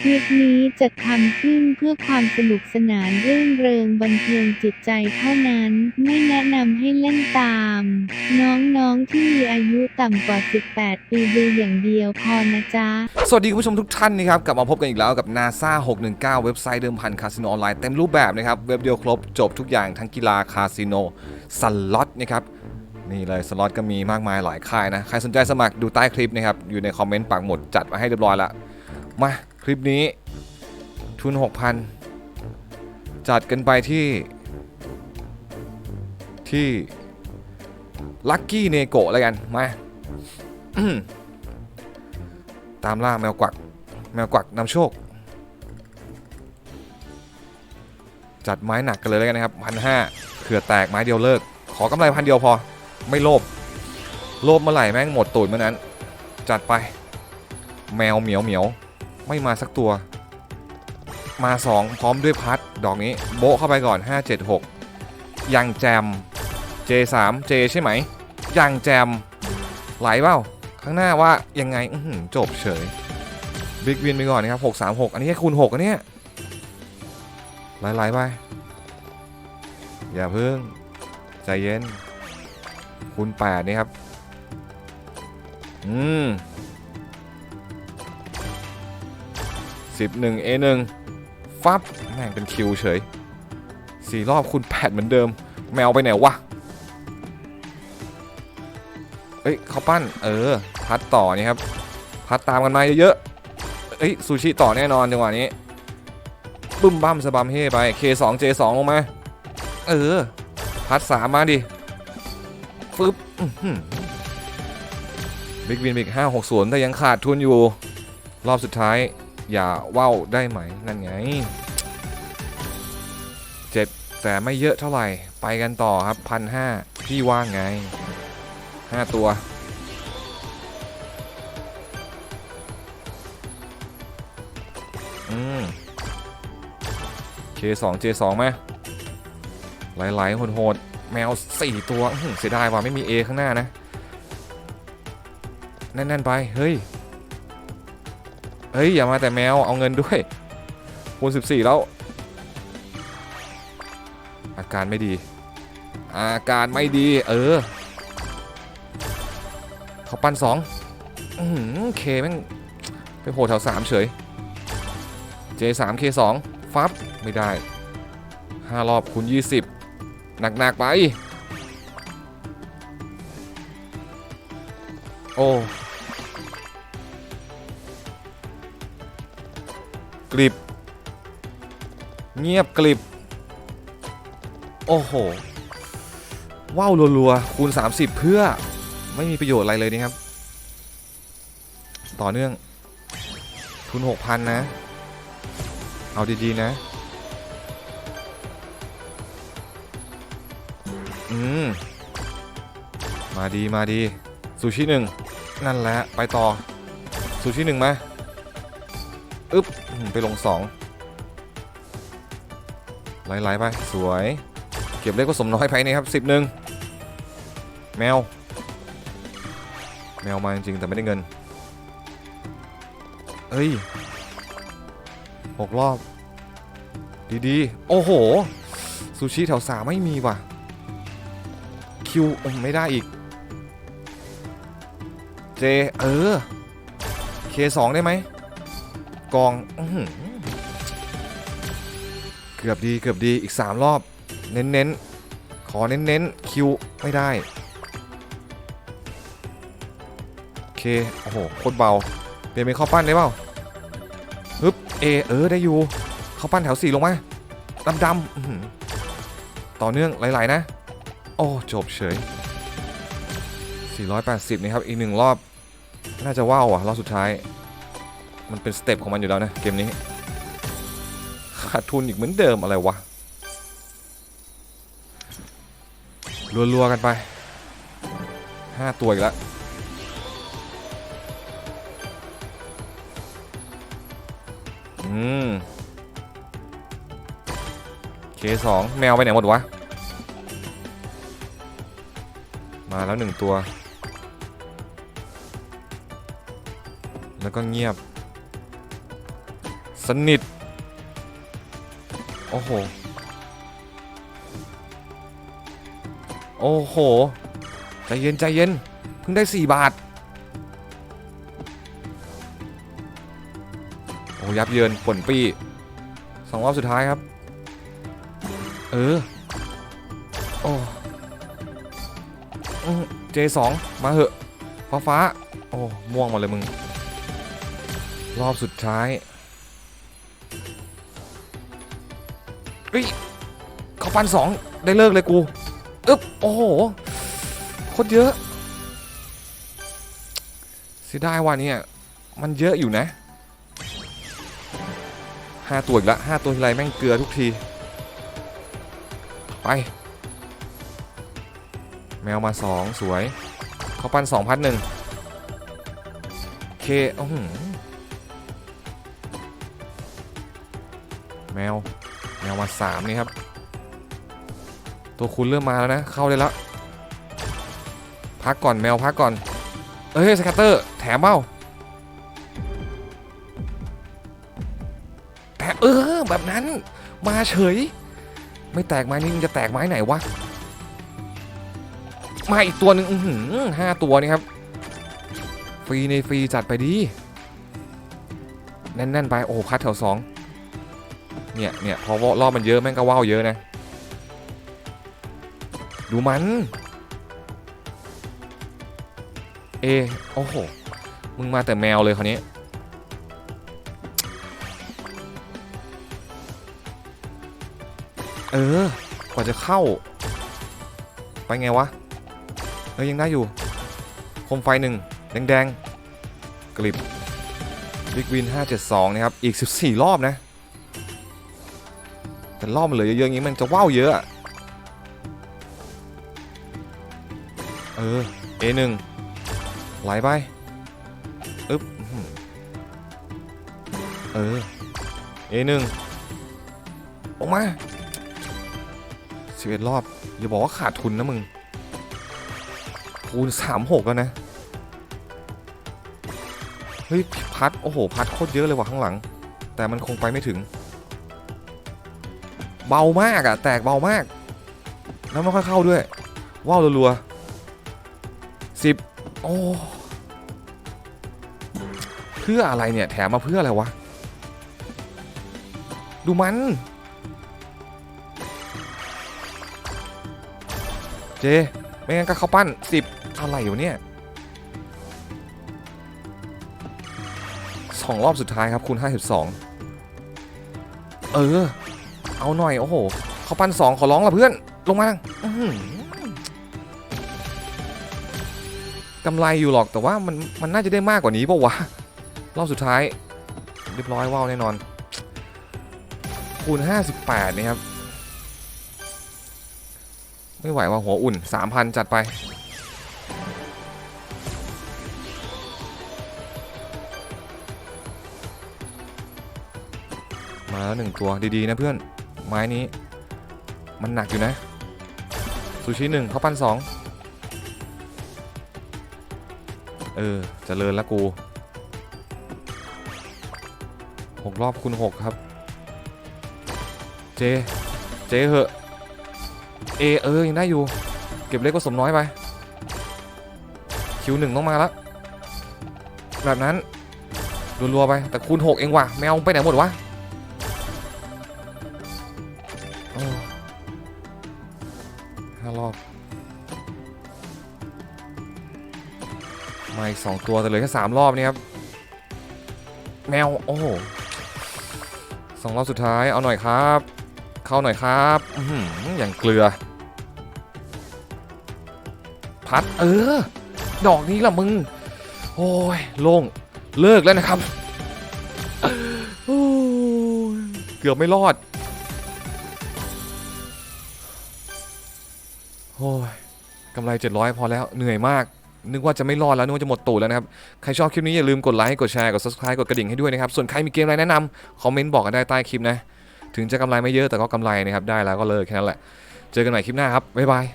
คลิปนี้จะทำขึ้นเพื่อความสนุกสนานรื่นเริงบันเทิงจิตใจเท่านั้นไม่แนะนำให้เล่นตาม น้องๆที่มีอายุต่ำกว่า 18 ปีดูอย่างเดียวพอนะจ๊ะ สวัสดีคุณผู้ชมทุกท่านนะครับกลับมาพบกันอีกแล้วกับ NASA 619 เว็บไซต์เดิมพันคาสิโนออนไลน์เต็มรูปแบบนะครับ เว็บเดียวครบจบทุกอย่างทั้งกีฬาคาสิโนสล็อตนะครับนี่เลยสล็อตก็มีมากมายหลายค่ายนะ ใครสนใจสมัครดูใต้คลิปนะครับ อยู่ในคอมเมนต์ปักหมดจัดมาให้เรียบร้อยละมา ลิปนี้ทุน 6,000 จัดกันไปที่ ที่ลัคกี้เนโกะแล้วกัน มา ตามล่าแมวกวัก แมวกวักนำโชค จัดไม้หนักกันเลยแล้วกันนะครับพันห้าเผื่อแตกไม้เดียวเลิก ขอกำไรพันเดียวพอ ไม่โลภ โลภเมื่อไหร่แม่งหมดตูดเมื่อนั้น จัดไป แมวเหมียวเหมียว ไม่มาสักตัว มา 2 พร้อมด้วยพัด ดอกนี้ โบเข้าไปก่อน 5 7 6 ยังแจม J3 J ใช่ไหม ยังแจม ไหลเปล่า ข้างหน้าว่ายังไงจบเฉย บิ๊กวินไปก่อนนะครับ 636 อันนี้แค่คูณ 6 อันเนี้ยไหลๆไป อย่าเพิ่ง ใจเย็น คูณ8นี่ครับ อืม 11 A1 ฟับแม่งเป็นคิวเฉยสี่รอบคูณ8เหมือนเดิม แมวไปไหนวะ เอ้ยเขาปั้น เออ พัดต่อนี่ครับ พัดตามกันมาเยอะๆเอ้ยซูชิต่อแน่นอนจังหวะนี้บึ้มบั้มสะบัมเฮไป K2 J2 ลงมา เออ พัดสามมาดิ ฟึบบิ๊กวินบิ๊กห้าหกศูนย์แต่ยังขาดทุนอยู่ รอบสุดท้าย อย่าว่าวได้ไหมนั่นไง เจ็บแต่ไม่เยอะเท่าไหร่ ไปกันต่อครับพันห้าพี่ว่าไงห้าตัว อืม K2 J2 ไหมหลๆโหดๆแมว 4 ตัวเสียดายว่าไม่มี A ข้างหน้านะ แน่น ๆ ไป เฮ้ย ฮ้ย อย่ามาแต่แมวเอาเงินด้วยคูณ14 แล้ว อาการไม่ดี อาการไม่ดี เออเขาปั้นสองอือหือเคแม่งไปโผล่แถวสามเฉย J3 K2 ฟับ ไม่ได้ 5 รอบคูณ20 หนัก ๆ ไป โอ้ ริบ เงียบกริบ โอ้โห ว้าวรัวๆคูณ 30 เพื่อไม่มีประโยชน์อะไรเลยนี่ครับ ต่อเนื่อง ทุน 6,000 นะ เอาดีๆนะ อืม มาดีมาดี ซูชิหนึ่งนั่นแหละ ไปต่อ ซูชิหนึ่งมา อึ๊บไปลงสองไหลๆไป สวย เก็บเล็กก็สมน้อยไปนี่ครับสิบหนึ่งแมว แมวมาจริงๆแต่ไม่ได้เงิน เอ้ยหกรอบ ดีๆ โอ้โห ซูชิแถวสามไม่มีว่ะ คิวไม่ได้อีก เจ เออ เคสองได้ไหม กองอเกือบดีเกือบดีอีก 3 รอบ เน้นๆ ขอเน้นๆ คิว ไม่ได้ โอเค โอ้โห โคตรเบาเปลี่ยนเป็นข้าวปั้นได้เปล่าฮึบเอเออ ได้อยู่ ข้าวปั้นแถว4ลงมาดำดำต่อเนื่องหลาย ๆ นะ โอ้ จบเฉย 480 นี่ครับ อีกหนึ่งรอบ น่าจะว้าวอะ รอบสุดท้าย มันเป็นสเต็ปของมันอยู่แล้วนะเกมนี้ขาดทุนอีกเหมือนเดิมอะไรวะรัวๆกันไป5ตัวอีกแล้วอืม K2 แมวไปไหนหมดวะ มาแล้วหนึ่งตัว แล้วก็เงียบ สนิท โอ้โห โอ้โห ใจเย็นใจเย็น เพิ่งได้ 4 บาท โอ้ยับเยินป่นปีสองรอบสุดท้ายครับ เออ โอ้เจสองมาเหอะ ฟ้าฟ้า โอ้ ม่วงมาเลยมึง รอบสุดท้าย เฮ้ยเขาปันสองได้เลิกเลยกูอึ๊บโอ้โหโคตรเยอะเสียดายว่ะเนี่ยมันเยอะอยู่นะห้าตัวอีกละห้าตัวทีไรแม่งเกลือทุกที ไป แมวมาสองสวยเขาปั้นสองพันหนึ่งเคอื้อหือแมว แมวมาสามนี่ครับ ตัวคุณเริ่มมาแล้วนะ เข้าได้แล้ว พักก่อนแมวพักก่อน เอ้ยสกัตเตอร์แถมเปล่าแถมเออแบบนั้นมาเฉย ไม่แตกไม้นี้มันจะแตกไม้ไหนวะ มาอีกตัวหนึ่งห้าตัวนี่ครับ ฟรีในฟรีจัดไปดีแน่นๆไป โอ้คัดแถวสอง เนี่ยเนี่ยพอรอบมันเยอะแม่งก็ว่าวเยอะนะ ดูมัน เอโอ้โห มึงมาแต่แมวเลยคราวนี้ เออ กว่าจะเข้า ไปไงวะ เออยังได้อยู่คมไฟหนึ่งแดงๆกลิบบิ๊กวิน 572 นะครับ อีก 14 รอบนะ แต่รอบมันเหลือเยอะๆอย่างนี้มันจะว่าวเยอะอะเออ A1 ไหลไปอึ๊บอื้อหือเออ A1 ออกมา11รอบ อย่าบอกว่าขาดทุนนะมึง คูณ36แล้วนะ เฮ้ย พัด โอ้โห พัดโคตรเยอะเลยว่ะข้างหลัง แต่มันคงไปไม่ถึง เบามากอะแตกเบามาก แล้วไม่ค่อยเข้าด้วย ว้าวรัวๆสิบโอ้เพื่ออะไรเนี่ยแถมมาเพื่ออะไรวะ ดูมัน เจ ไม่งั้นก็เข้าปั้นสิบอะไรอยู่เนี่ยสองรอบสุดท้ายครับคูณ52 เออ เอาหน่อยโอ้โหเขาปันสองขอร้องละเพื่อนลงมากำไรอยู่หรอกแต่ว่ามันมันน่าจะได้มากกว่านี้ปล่าวะรอบสุดท้าย เรียบร้อยว่าวแน่นอน คูณ 58นี่ครับไม่ไหวว่าหัวอุ่น 3,000 จัดไป มาแล้วหนึ่งตัวดี ๆ นะเพื่อน ไม้นี้ มันหนักอยู่นะซูชิหนึ่งเขาปั้นสองเออเจริญละกูหกรอบคูณหกครับ เจ เจเหอะเอเออยังได้อยู่ เก็บเล็กผสมน้อยไปคิวหนึ่งต้องมาแล้วแบบนั้นรัวๆไปแต่คูณ6เองว่ะแมวไปไหนหมดวะ สองตัวแต่เหลือแค่สามรอบนี่ครับแมวโอ้โหสองรอบสุดท้ายเอาหน่อยครับ เข้าหน่อยครับออย่างเกลือ พัดเออ ดอกนี้ละมึง โอ้ยโล่งเลิกแล้วนะครับเกือบไม่รอดโอ้ยกำไร 700 พอแล้วเหนื่อยมาก นึกว่าจะไม่รอดแล้วนึกว่าจะหมดตูดแล้วนะครับ ใครชอบคลิปนี้อย่าลืมกดไลค์กดแชร์กด subscribe กดกระดิ่งให้ด้วยนะครับ ส่วนใครมีเกมอะไรแนะนำคอมเมนต์บอกกันได้ใต้คลิปนะ ถึงจะกำไรไม่เยอะแต่ก็กำไรนะครับได้แล้วก็เลิกแค่นั้นแหละ เจอกันใหม่คลิปหน้าครับบ๊ายบาย